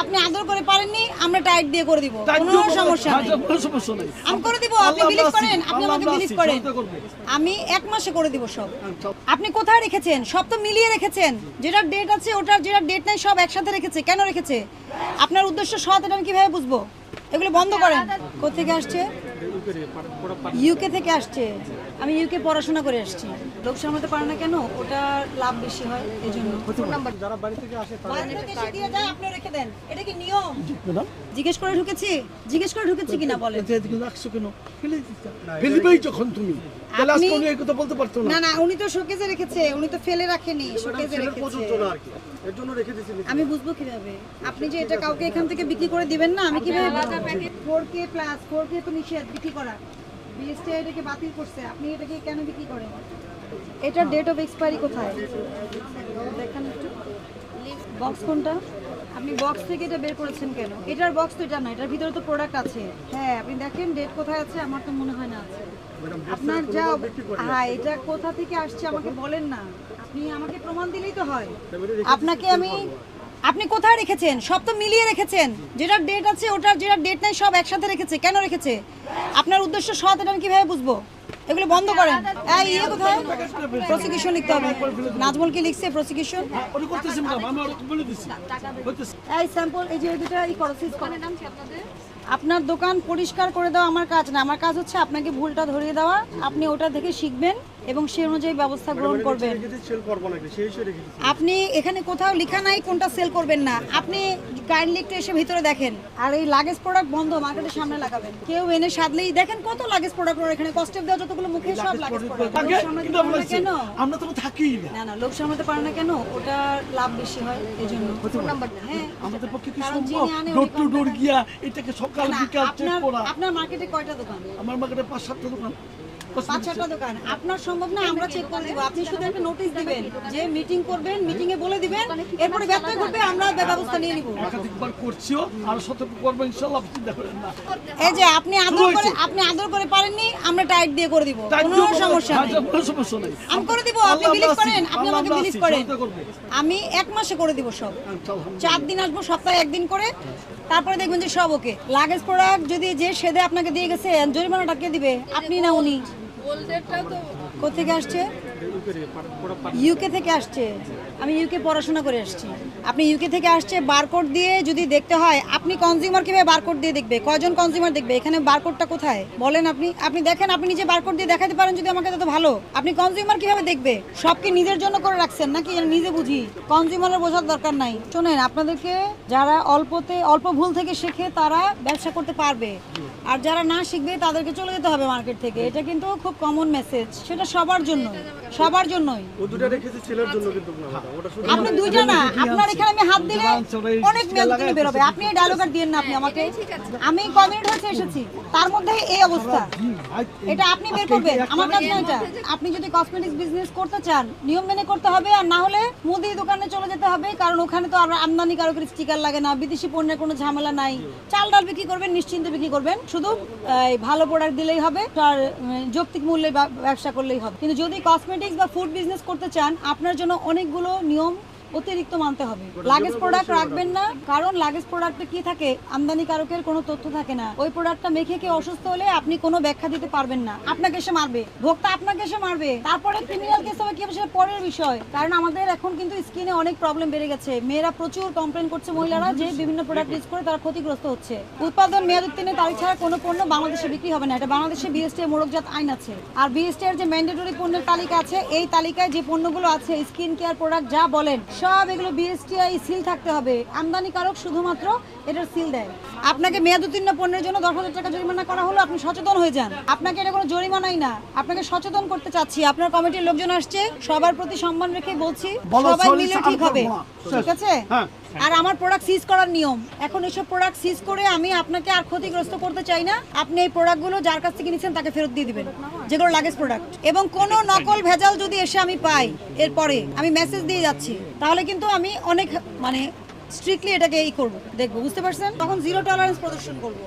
আপনি আদর করে পারেননি আমরা টাইট দিয়ে করে দিব। কোনো সমস্যা নেই। কোনো সমস্যা নেই। আমি করে দিব আপনি বিলিভ করেন আপনি আমাকে বিলিভ করেন। আমি এক মাসে করে দিব সব। আপনি কোথায় রেখেছেন? সব তো মিলিয়ে রেখেছেন। যেটা ডেট আছে ওটার যেটা ডেট নাই সব একসাথে রেখেছে। কেন রেখেছে? আপনার উদ্দেশ্য সৎ এটা আমি কীভাবে বুঝব? এগুলো বন্ধ করেন। কোথেকে আসছে? ইউকে থেকে আসছে। আমি ইউকে পড়াশোনা করে আসছি। লোক সামলাতে পারে না কেন? ওটা লাভ বেশি হয় এই জন্য যারা বাড়ি থেকে আসে দিয়ে যায়, রেখে দেন। এটা কি নিয়ম? জিজ্ঞেস করে ঢুকেছি? জিজ্ঞেস করে ঢুকেছি কিনা বলেন। রাখছো কেন? ফেলে দিতে যখন তুমি। আপনি- উনি এই কথা বলতে পারতো না। না না উনি তো শোকেজে রেখেছে উনি তো ফেলে রাখেনি শোকেজে ছেলের রেখেছে। প্রযোজ্য না আর কি। এর জন্য রেখে দিয়েছি আমি বুঝব কীভাবে। আপনি যে এটা কাউকে এখান থেকে বিক্রি করে দিবেন না আমি কীভাবে four K plus four K তো নিষেধ বিক্রি করা। বিএসটি এটাকে বাতিল করছে। আপনি এটাকে কেন বিক্রি করেন? এটার ডেট অফ এক্সপায়ারি কোথায়? দেখেন একটু। বক্স কোনটা? আপনি বক্স থেকে এটা বের করেছেন কেন? এটার বক্স তো এটা না এটার ভিতরে তো প্রোডাক্ট আছে। হ্যাঁ আপনি দেখেন ডেট কোথায় আছে আমার তো মনে হয় না আছে। আপনার যা হ্যাঁ এটা কোথা থেকে আসছে আমাকে বলেন না। আপনি আমাকে প্রমাণ দিলেই তো হয়। আপনাকে আমি আপনি কোথায় রেখেছেন সব তো মিলিয়ে রেখেছেন যেটা ডেট আছে ওটার যেটা ডেট নাই সব একসাথে রেখেছে কেন রেখেছে আপনার উদ্দেশ্য সৎ এটা আমি কীভাবে বুঝব এগুলো বন্ধ করেন এই ইয়ে কোথায় প্রসিকিউশন লিখতে হবে নাজমুল কি লিখছে প্রসিকিউশন। এই স্যাম্পল এই যে এই দুটা আপনার দোকান পরিষ্কার করে দেওয়া আমার কাজ না আমার কাজ হচ্ছে আপনাকে ভুলটা ধরিয়ে দেওয়া আপনি ওটা থেকে শিখবেন এবং সে অনুযায়ী ব্যবস্থা গ্রহণ করবেন। আপনি এখানে কোথাও লেখা নাই কোনটা সেল করবেন না। আপনি কাইন্ডলি একটু এসে ভিতরে দেখেন। আর এই লাগেজ প্রোডাক্ট বন্ধ মার্কেটের সামনে লাগাবেন। কেউ এনে সাদলেই দেখেন কত লাগেজ প্রোডাক্ট এখানে কস্টেপ দেওয়া যতগুলো মুখে সব লাগেজ প্রোডাক্ট আমরা কেন? আমরা তো থাকি না। না না লোক সামলাতে পারে না কেন? ওটা লাভ বেশি হয় এই জন্য হ্যাঁ। আমাদের পক্ষে কি সম্ভব? ডোর টু ডোর গিয়া এটাকে সকাল বিকাল চেক করা। আপনার মার্কেটে কয়টা দোকান? আমার মার্কেটে পাঁচ সাতটা দোকান। পাঁচ ছটা দোকান আপনার সম্ভব না আমরা চেক করে দিব আপনি শুধু একটা নোটিশ দিবেন যে মিটিং করবেন মিটিং এ বলে দিবেন এরপরে ব্যর্থ ঘটবে আমরা ব্যবস্থা নিয়ে নিব। একাধিকবার করছিও আর সতর্ক করব ইনশাল্লাহ চিন্তা করেন না। এই যে আপনি আদর করে আপনি আদর করে পারেননি আমরা টাইট দিয়ে করে দিব। কোনো সমস্যা নেই। কোনো সমস্যা নেই। আমি করে দিব আপনি বিলিভ করেন আপনি আমাকে বিলিভ করেন। আমি এক মাসে করে দিব সব। চার দিন আসব সপ্তাহে একদিন করে। তারপরে দেখবেন যে সব ওকে। লাগেজ প্রোডাক্ট যদি যে সেদে আপনাকে দিয়ে গেছে জরিমানাটা কে দিবে আপনি না উনি? কোথেকে আসছে? ইউকে থেকে আসছে। আমি ইউকে পড়াশোনা করে আসছি। আপনি ইউকে থেকে আসছে বারকোড দিয়ে যদি দেখতে হয়, আপনি কনজিউমার কীভাবে বারকোড দিয়ে দেখবে? কয়জন কনজিউমার দেখবে? এখানে বারকোডটা কোথায়? বলেন আপনি। আপনি দেখেন, আপনি নিজে বারকোড দিয়ে দেখাতে পারেন যদি আমাকে তত ভালো। আপনি কনজিউমার কীভাবে দেখবে? সব কি নিজের জন্য করে রাখছেন নাকি নিজে বুঝি? কনজিউমারের বোঝার দরকার নাই। শোনেন, আপনাদেরকে যারা অল্পতে, অল্প ভুল থেকে শেখে তারা ব্যবসা করতে পারবে। আর যারা না শিখবে, তাদেরকে চলে যেতে হবে মার্কেট থেকে। এটা কিন্তু খুব কমন মেসেজ সেটা সবার জন্য সবার জন্যই। ও রেখেছি ছেলের জন্য কিন্তু আপনি দুইটা না, আপনার এখানে আমি হাত দিলে অনেক মেল বেরোবে। আপনি এই ডায়লগ আর দিয়েন না আপনি আমাকে। আমি কমিউনিট হয়েছে এসেছি? তার মধ্যে এই অবস্থা। এটা আপনি বের করবেন। আমার না এটা। আপনি যদি কসমেটিক্স বিজনেস করতে চান, নিয়ম মেনে করতে হবে, আর না হলে মুদি দোকানে চলে যেতে হবে, কারণ ওখানে তো আমরা আমদানি কারকের স্টিকার লাগে না, বিদেশি পণ্যের কোনো ঝামেলা নাই। চাল ডাল বিক্রি করবেন, নিশ্চিন্তে বিক্রি করবেন। শুধু ভালো প্রোডাক্ট দিলেই হবে, আর যৌক্তিক মূল্যে ব্যবসা করলেই হবে। কিন্তু যদি কসমেটিক্স বা ফুড বিজনেস করতে চান, আপনার জন্য অনেকগুলো নিয়ম অতিরিক্ত মানতে হবে। লাগেজ প্রোডাক্ট রাখবেন না কারণ লাগেজ প্রোডাক্টে কি থাকে? আমদানিকারকের কোনো তথ্য থাকে না। ওই প্রোডাক্টটা মেখে কেউ অসুস্থ হলে আপনি কোনো ব্যাখ্যা দিতে পারবেন না। আপনাকে এসে মারবে। ভোক্তা আপনাকে এসে মারবে। তারপরে ক্রিমিনাল কেস হবে কি হবে সেটা পরের বিষয়। কারণ আমাদের এখন কিন্তু স্কিনে অনেক প্রবলেম বেড়ে গেছে। মেয়েরা প্রচুর কমপ্লেন করছে মহিলারা যে বিভিন্ন প্রোডাক্ট ইউজ করে তারা ক্ষতিগ্রস্ত হচ্ছে। উৎপাদন মেয়াদ উত্তীর্ণের তারিখ ছাড়া কোনো পণ্য বাংলাদেশে বিক্রি হবে না। এটা বাংলাদেশে বিএসটি এর মোড়কজাত আইন আছে। আর বিএসটি এর যে ম্যান্ডেটরি পণ্যের তালিকা আছে এই তালিকায় যে পণ্যগুলো আছে স্কিন কেয়ার প্রোডাক্ট যা বলেন সব এগুলো বিএসটিআই সিল থাকতে হবে। আমদানিকারক শুধুমাত্র এটার সিল দেয়। আপনাকে মেয়াদ উত্তীর্ণ পণ্যের জন্য দশ হাজার টাকা জরিমানা করা হলো আপনি সচেতন হয়ে যান। আপনাকে এটা কোনো জরিমানাই না। আপনাকে সচেতন করতে চাচ্ছি। আপনার কমিটির লোকজন আসছে সবার প্রতি সম্মান রেখে বলছি সবাই মিলে ঠিক হবে। ঠিক আছে? হ্যাঁ। আর আমার প্রোডাক্ট সিজ করার নিয়ম। এখন এসব প্রোডাক্ট সিজ করে আমি আপনাকে আর ক্ষতিগ্রস্ত করতে চাই না। আপনি এই প্রোডাক্টগুলো যার কাছ থেকে নিচ্ছেন তাকে ফেরত দিয়ে দিবেন। যেগুলো লাগেজ প্রোডাক্ট এবং কোন নকল ভেজাল যদি এসে আমি পাই এরপরে, আমি মেসেজ দিয়ে যাচ্ছি, তাহলে কিন্তু আমি অনেক মানে স্ট্রিক্টলি এটাকে এই করব, দেখব, বুঝতে পারছেন? তখন জিরো টলারেন্স প্রদর্শন করব।